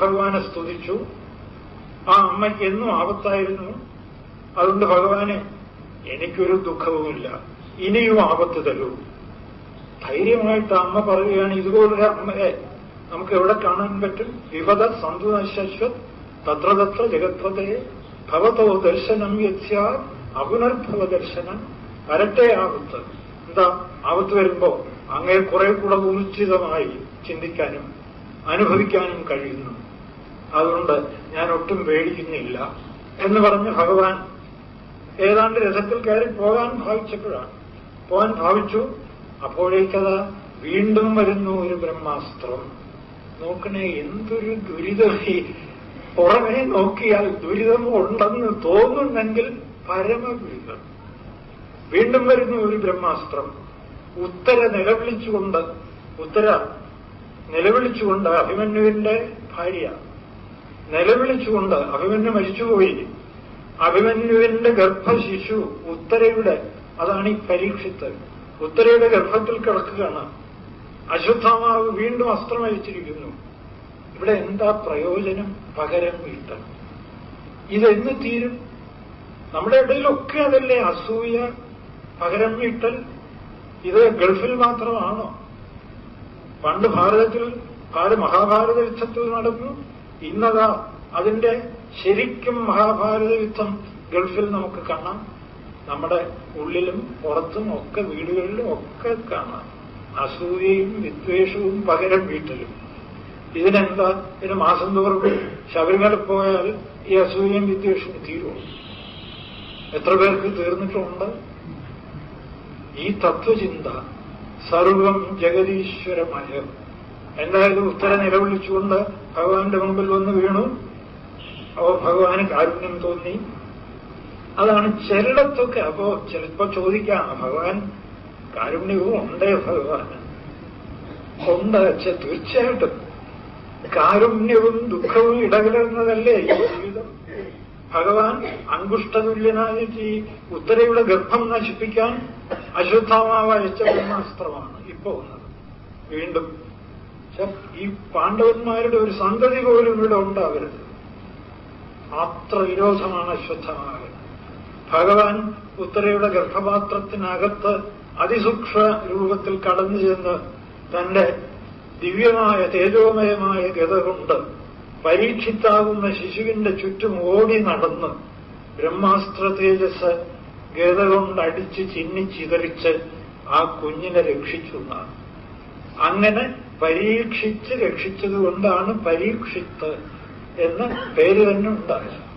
ഭഗവാനെ സ്തുതിച്ചു. ആ അമ്മയ്ക്ക് എന്നും ആപത്തായിരുന്നു. അതുകൊണ്ട് ഭഗവാനെ എനിക്കൊരു ദുഃഖവുമില്ല. ഇനിയും ആപത്ത് തരൂ. ധൈര്യമായിട്ട് അമ്മ പറയുകയാണ് ഇതുപോലൊരു അമ്മയെ നമുക്ക് എവിടെ കാണാൻ പറ്റും? വിപദ സന്തുനശ്വത് തത്രതത്ര തത്ര ജഗത്രതയെ ഭവതോ ദർശനം യത്യാ അപുനർഭവ ദർശനം. വരട്ടെ ആപത്ത്. എന്താ? ആപത്ത് വരുമ്പോ അങ്ങേ കുറെ കൂടെ ഊർജിതമായി ചിന്തിക്കാനും അനുഭവിക്കാനും കഴിയുന്നു. അതുകൊണ്ട് ഞാൻ ഒട്ടും പേടിക്കുന്നില്ല എന്ന് പറഞ്ഞ് ഭഗവാൻ ഏതാണ്ട് രഥത്തിൽ കയറി പോകാൻ ഭാവിച്ചപ്പോഴാണ്. പോകാൻ ഭാവിച്ചു. അപ്പോഴേക്കത് വീണ്ടും വരുന്നു ഒരു ബ്രഹ്മാസ്ത്രം. നോക്കണേ എന്തൊരു ദുരിതം. ഈ പുറമേ നോക്കിയാൽ ദുരിതം ഉണ്ടെന്ന് തോന്നുന്നെങ്കിൽ പരമദുരിതം. വീണ്ടും വരുന്നു ഒരു ബ്രഹ്മാസ്ത്രം. ഉത്തര നിലവിളിച്ചുകൊണ്ട് ഉത്തര നിലവിളിച്ചുകൊണ്ട് അഭിമന്യുവിന്റെ ഭാര്യ നിലവിളിച്ചുകൊണ്ട് അഭിമന്യു മരിച്ചുപോയി. അഭിമന്യുവിന്റെ ഗർഭശിശു ഉത്തരയുടെ അതാണ് ഈ പരീക്ഷിത്ത് ഉത്തരയുടെ ഗർഭത്തിൽ കിടക്കുകയാണ്. അശ്വത്ഥാമാവ് വീണ്ടും അസ്ത്രമയച്ചിരിക്കുന്നു ഇവിടെ എന്താ പ്രയോജനം? പകരം വീട്ടണം ഇതെന്ന് തീരും? നമ്മുടെ ഇടയിലൊക്കെ അതല്ലേ അസൂയ പകരം വീട്ടൽ ഇത് ഗൾഫിൽ മാത്രമാണോ? പണ്ട് ഭാരതത്തിൽ കാൽ മഹാഭാരത യുദ്ധത്തിൽ നടന്നു. ഇന്നതാ അതിന്റെ ശരിക്കും മഹാഭാരത യുദ്ധം ഗൾഫിൽ നമുക്ക് കാണാം. നമ്മുടെ ഉള്ളിലും പുറത്തും ഒക്കെ വീടുകളിലും ഒക്കെ കാണാം. അസൂയയും വിദ്വേഷവും പകരം വീട്ടിലും. ഇതിനെന്താ? ഇതിന് മാസം തോറും ശബരിമല പോയാൽ ഈ അസൂയയും വിദ്വേഷവും തീരുമോ എത്ര പേർക്ക് തീർന്നിട്ടുണ്ട്? ഈ തത്വചിന്ത സർവം ജഗതീശ്വരമയം എന്തായാലും ഉത്തര നിലവിളിച്ചുകൊണ്ട് ഭഗവാന്റെ മുമ്പിൽ വന്ന് വീണു. അപ്പോ ഭഗവാന് കാരുണ്യം തോന്നി. അതാണ് ചിലയിടത്തൊക്കെ അപ്പോ ചിലപ്പോ ചോദിക്കാം ഭഗവാൻ കാരുണ്യവും ഉണ്ടേ ഭഗവാന്? ഉണ്ട് തീർച്ചയായിട്ടും. കാരുണ്യവും ദുഃഖവും ഇടകലർന്നതല്ലേ ജീവിതം? ഭഗവാൻ അങ്കുഷ്ടതുല്യനായ ഈ ഉത്തരയുടെ ഗർഭം നശിപ്പിക്കാൻ അശ്വത്ഥാമാവ് അയച്ച ബ്രഹ്മാസ്ത്രമാണ് ഇപ്പൊ വന്നത്. വീണ്ടും ഈ പാണ്ഡവന്മാരുടെ ഒരു സന്തതി പോലും ഇവിടെ ഉണ്ടാവരുത്. അത്ര വിരോധമാണ് അശ്വത്ഥമാകൻ ഭഗവാൻ ഉത്തരയുടെ ഗർഭപാത്രത്തിനകത്ത് അതിസൂക്ഷ്മ രൂപത്തിൽ കടന്നു ചെന്ന് തന്റെ ദിവ്യമായ തേജോമയമായ ഗത കൊണ്ട് പരീക്ഷിത്താകുന്ന ശിശുവിന്റെ ചുറ്റും ഓടി നടന്ന് ബ്രഹ്മാസ്ത്ര തേജസ് ഗത കൊണ്ട് അടിച്ച് ചിന്നിച്ചിതറിച്ച് ആ കുഞ്ഞിനെ രക്ഷിച്ചു എന്നാണ്. അങ്ങനെ പരീക്ഷിച്ച് രക്ഷിച്ചത് കൊണ്ടാണ് പരീക്ഷിത്ത് എന്ന് പേര് തന്നെ ഉണ്ടായത്.